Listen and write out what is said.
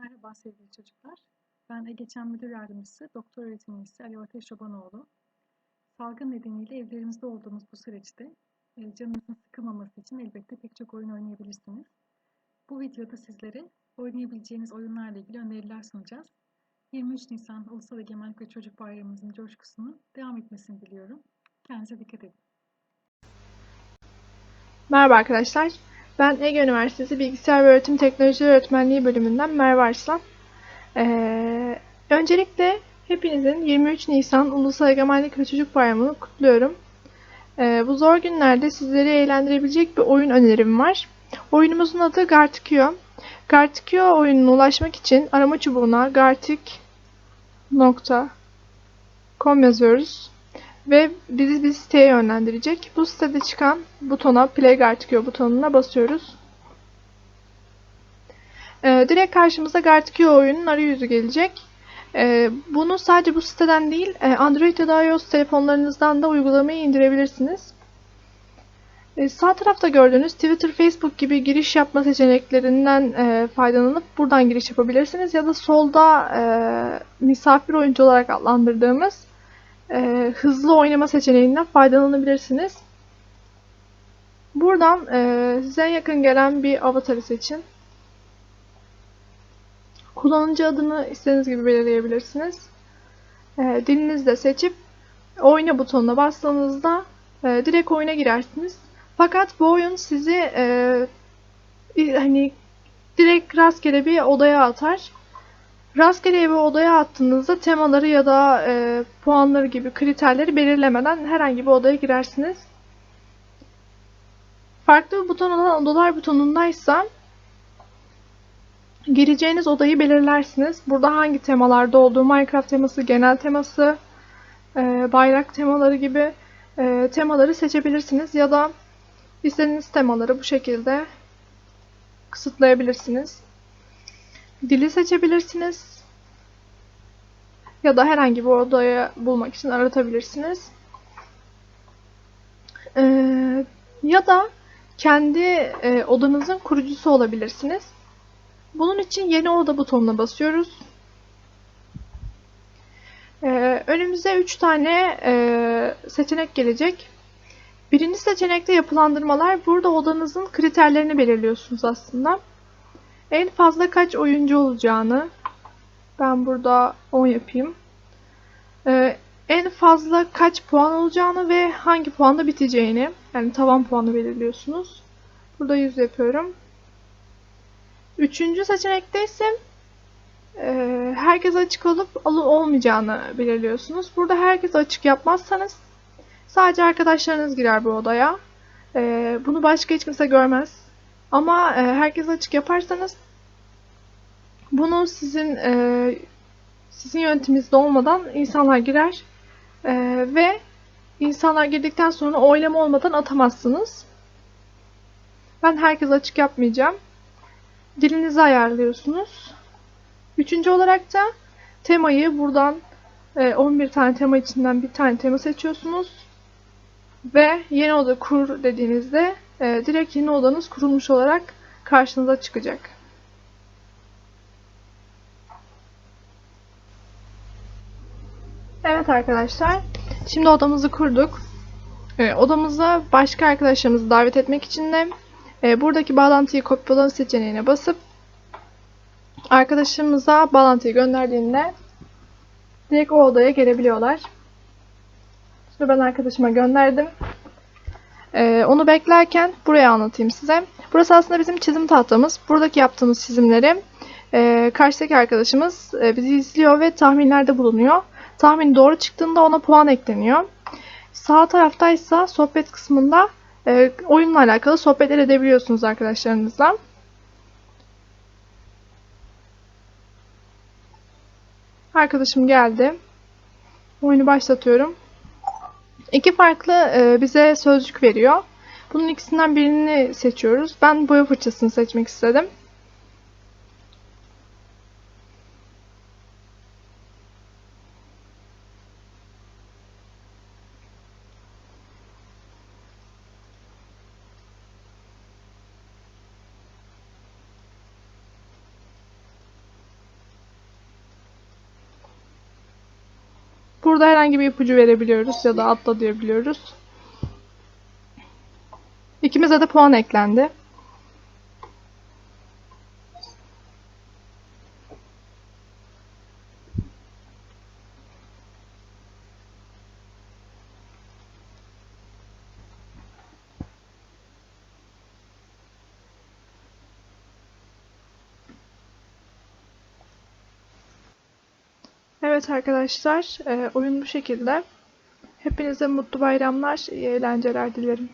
Merhaba sevgili çocuklar. Ben Egeçen Müdür Yardımcısı, Doktor Öğretim Ali Ateş Çobanoğlu. Salgın nedeniyle evlerimizde olduğumuz bu süreçte e, canınızın sıkılmaması için elbette pek çok oyun oynayabilirsiniz. Bu videoda sizlere oynayabileceğiniz oyunlarla ilgili öneriler sunacağız. 23 Nisan Ulusal Egemenlik ve Çocuk Bayramımızın coşkusunun devam etmesini diliyorum. Kendinize dikkat edin. Merhaba arkadaşlar. Ben Ege Üniversitesi Bilgisayar ve Öğretim Teknolojileri Öğretmenliği bölümünden Merve Arslan. Ee, öncelikle hepinizin 23 Nisan Ulusal Egemenlik ve Çocuk Bayramı'nı kutluyorum. Ee, bu zor günlerde sizleri eğlendirebilecek bir oyun önerim var. Oyunumuzun adı Gartikio. Gartikio oyununa ulaşmak için arama çubuğuna gartik.com yazıyoruz ve bizi bir siteye yönlendirecek. Bu sitede çıkan butona Play Gartikio butonuna basıyoruz. Ee, direkt karşımıza Gartikio oyunun arayüzü gelecek. Ee, bunu sadece bu siteden değil, e, Android ya da iOS telefonlarınızdan da uygulamayı indirebilirsiniz. Ee, sağ tarafta gördüğünüz Twitter, Facebook gibi giriş yapma seçeneklerinden e, faydalanıp buradan giriş yapabilirsiniz. Ya da solda e, misafir oyuncu olarak adlandırdığımız e, hızlı oynama seçeneğinden faydalanabilirsiniz. Buradan e, size yakın gelen bir avatarı seçin. Kullanıcı adını istediğiniz gibi belirleyebilirsiniz. E, dilinizi de seçip oyna butonuna bastığınızda e, direkt oyuna girersiniz. Fakat bu oyun sizi e, hani direkt rastgele bir odaya atar. Rastgele bir odaya attığınızda temaları ya da e, puanları gibi kriterleri belirlemeden herhangi bir odaya girersiniz. Farklı bir buton olan odalar butonundaysa gireceğiniz odayı belirlersiniz. Burada hangi temalarda olduğu, Minecraft teması, genel teması, e, bayrak temaları gibi e, temaları seçebilirsiniz. Ya da istediğiniz temaları bu şekilde kısıtlayabilirsiniz. Dili seçebilirsiniz. Ya da herhangi bir odaya bulmak için aratabilirsiniz. Ee, ya da kendi e, odanızın kurucusu olabilirsiniz. Bunun için yeni oda butonuna basıyoruz. Ee, önümüze 3 tane e, seçenek gelecek. Birinci seçenekte yapılandırmalar. Burada odanızın kriterlerini belirliyorsunuz aslında. En fazla kaç oyuncu olacağını ben burada 10 yapayım. Ee, en fazla kaç puan olacağını ve hangi puanda biteceğini yani tavan puanı belirliyorsunuz. Burada 100 yapıyorum. Üçüncü seçenekte ise e, herkes açık olup alı olmayacağını belirliyorsunuz. Burada herkes açık yapmazsanız sadece arkadaşlarınız girer bu odaya. E, bunu başka hiç kimse görmez. Ama e, herkes açık yaparsanız bunu sizin e, sizin yönetiminizde olmadan insanlar girer e, ve insanlar girdikten sonra oylama olmadan atamazsınız. Ben herkes açık yapmayacağım. Dilinizi ayarlıyorsunuz. Üçüncü olarak da temayı buradan e, 11 tane tema içinden bir tane tema seçiyorsunuz. Ve yeni oda kur dediğinizde e, direkt yeni odanız kurulmuş olarak karşınıza çıkacak. Evet arkadaşlar, şimdi odamızı kurduk. E, odamıza başka arkadaşlarımızı davet etmek için de e, buradaki bağlantıyı kopyala seçeneğine basıp arkadaşımıza bağlantıyı gönderdiğinde direkt o odaya gelebiliyorlar. Şimdi ben arkadaşıma gönderdim. Ee, onu beklerken buraya anlatayım size. Burası aslında bizim çizim tahtamız. Buradaki yaptığımız çizimleri e, karşıdaki arkadaşımız e, bizi izliyor ve tahminlerde bulunuyor. Tahmin doğru çıktığında ona puan ekleniyor. Sağ taraftaysa sohbet kısmında e, oyunla alakalı sohbetler edebiliyorsunuz arkadaşlarınızla. Arkadaşım geldi. Oyunu başlatıyorum. İki farklı e, bize sözcük veriyor. Bunun ikisinden birini seçiyoruz. Ben boya fırçasını seçmek istedim. Burada herhangi bir ipucu verebiliyoruz ya da atla diyebiliyoruz. İkimize de puan eklendi. Evet arkadaşlar, e, oyun bu şekilde. Hepinize mutlu bayramlar, iyi eğlenceler dilerim.